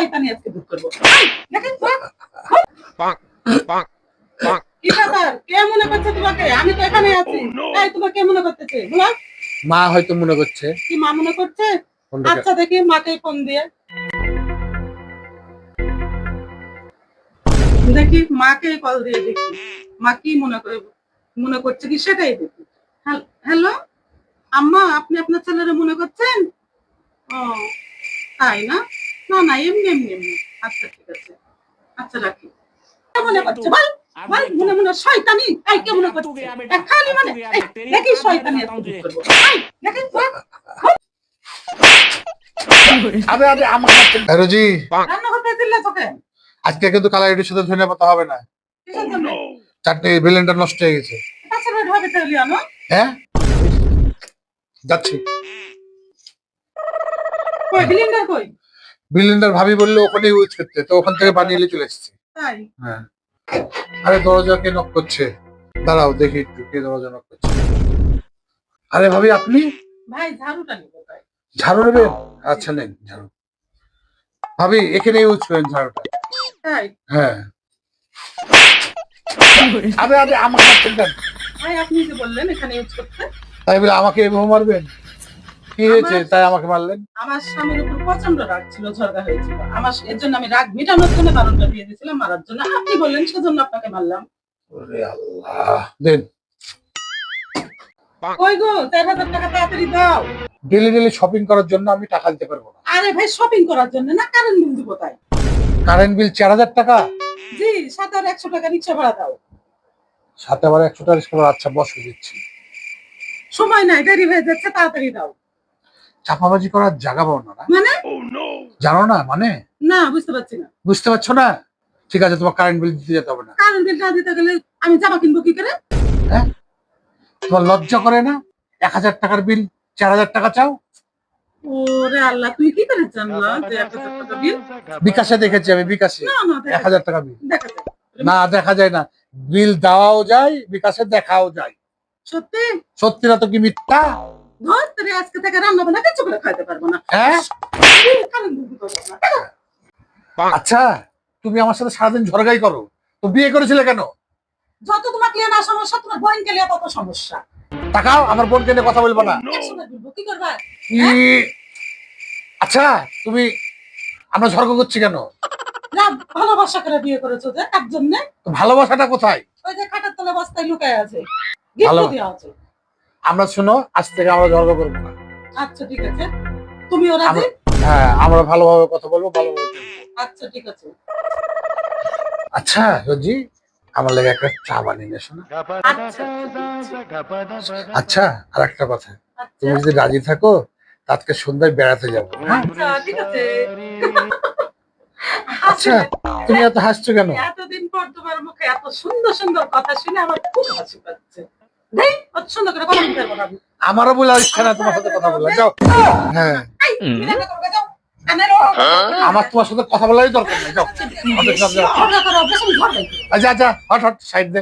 শয়তানি আজকে দূর করব। দেখেন তো, bonk, bonk, bonk. কি ব্যাপার? কে মনে করছে তোমাকে? আমি তো এখানে আছি। তাই তোমাকে কে মনে করতেছে? মা হয়তো মনে করছে। কি মা মনে করছে? আচ্ছা দেখি মাকে ফোন দিয়ে। দেখি মাকে কল দিয়ে দেখি। মা কি মনে করে মনে করছে কি সেটাই দেখি। হ্যালো? আম্মা আপনি আপনার ছেলেরা মনে করছেন? ও তাই না? না না এমনি এমনি এমনি। আচ্ছা ঠিক আছে। আচ্ছা রাখি। মনে করছে? বল বল মনে মনে শয়তানি। এই কে মনে করছে? খালি মানে দেখি শয়তানি আজকে দূর করব? এই, দেখি বল, আরে আরে আমার রোজি। রান্না করতে দিলে তোকে। আজকে কিন্তু কালারিটির সাথে ধনে পাতা হবে না। চাটনি বেলেনটা নষ্ট হয়ে গেছে। হ্যাঁ? যাচ্ছি। কই বিলিন্ডার কই? বিলেন্ডার ভাবি বললে ওখানে ইউজ করতে। তো ওখান থেকে বানিয়ে নিয়ে চলে এসেছি। হ্যাঁ। আরে দরজা কে নক করছে। দাঁড়াও দেখি একটু কে দরজা নক করছে। আরে ভাবি আপনি? ভাই ঝাড়ুটা নিব ঝাড়ু নেবেন? আচ্ছা নেন ঝাড়ু। ভাবি এখানে ইউজ করেন ঝাড়ুটা। হ্যাঁ। আরে আরে আমার হাত থেকে আপনি যে বললেন এখানে ইউজ করতে। তাই বলে আমাকে এভাবে মারবেন? কি হয়েছে? তাই আমাকে মারলেন? আমার স্বামীর উপর প্রচণ্ড রাগ ছিল ঝগড়া হয়েছিল। আমার এর জন্য আমি রাগ মেটানোর জন্য বারণটা দিয়ে দিয়েছিলাম মারার জন্য। আপনি বললেন সেজন্য আপনাকে মারলাম। ওরে আল্লাহ। দেন। কই গো? চার হাজার টাকা তাড়াতাড়ি দাও। ডেলি ডেলি শপিং করার জন্য আমি টাকা দিতে পারব না। আরে ভাই শপিং করার জন্য না কারেন্ট বিল দিব তাই। কারেন্ট বিল চার হাজার টাকা? জি সাত আর একশো টাকা রিক্সা ভাড়া দাও। সাথে আবার একশো টাকা রিক্সা ভাড়া, আচ্ছা বসে দিচ্ছি। সময় নাই দেরি হয়ে যাচ্ছে তাড়াতাড়ি দাও। চাপাবাজি করার জায়গা পাও না না? মানে? জানো না মানে? না বুঝতে পারছি না। বুঝতে পারছ না? ঠিক আছে তোমার কারেন্ট বিল দিতে যেতে হবে না। কারেন্ট বিল না দিতে গেলে আমি জামা কিনবো কি করে? তোমার লজ্জা করে না? এক হাজার টাকার বিল চার হাজার টাকা চাও? ওরে আল্লাহ তুই কি করে জানলা যে এক হাজার টাকা বিল বিকাশে দেখেছি আমি বিকাশে। না না এক হাজার টাকা বিল না দেখা যায় না। বিল দেওয়াও যায় বিকাশে দেখাও যায়। সত্যি? সত্যি না তো কি মিথ্যা? ধর আজকে থেকে রান্না বান্না কিছু করে খাইতে পারব না। হ্যাঁ। আচ্ছা তুমি আমার সাথে সারাদিন ঝরগাই করো। তো বিয়ে করেছিলে কেন? যত তোমাকে লিয়ে না সমস্যা তোমার বোনকে লিয়ে তত সমস্যা? টাকাও আমার বোনকে নিয়ে কথা বলব না। কি করবা? আচ্ছা তুমি আমরা ঝর্গ করছি কেন? ভালোবাসা করে বিয়ে করেছ যে তার জন্য ভালোবাসাটা কোথায়? ওই যে খাটার তলে বস্তায় লুকায় আছে। গিফট দেওয়া আছে। আমরা শুনো আজ থেকে আমরা ঝর্গ করব না। আচ্ছা ঠিক আছে। তুমিও রাজি? হ্যাঁ আমরা ভালোভাবে কথা বলব ভালোভাবে আচ্ছা ঠিক আছে। আচ্ছা রোজি আমার লাগে একটা চা বানিয়ে নিয়ে শোনো। আচ্ছা আচ্ছা আর একটা কথা। আচ্ছা। তুমি যদি রাজি থাকো আজকে সন্ধ্যায় বেড়াতে যাব। হ্যাঁ? আচ্ছা আচ্ছা তুমি এত হাসছো কেন? এতদিন পর তোমার মুখে এত সুন্দর সুন্দর কথা শুনে আমার খুব হাসি পাচ্ছে। দেই অত সুন্দর করে কথা বলতে পারব আমারও বলে ইচ্ছা না তোমার সাথে কথা বলা যাও। হ্যাঁ। আমার তোমার সাথে কথা বলারই দরকার নেই যাও। যাও। আচ্ছা আচ্ছা হট হট সাইড দে।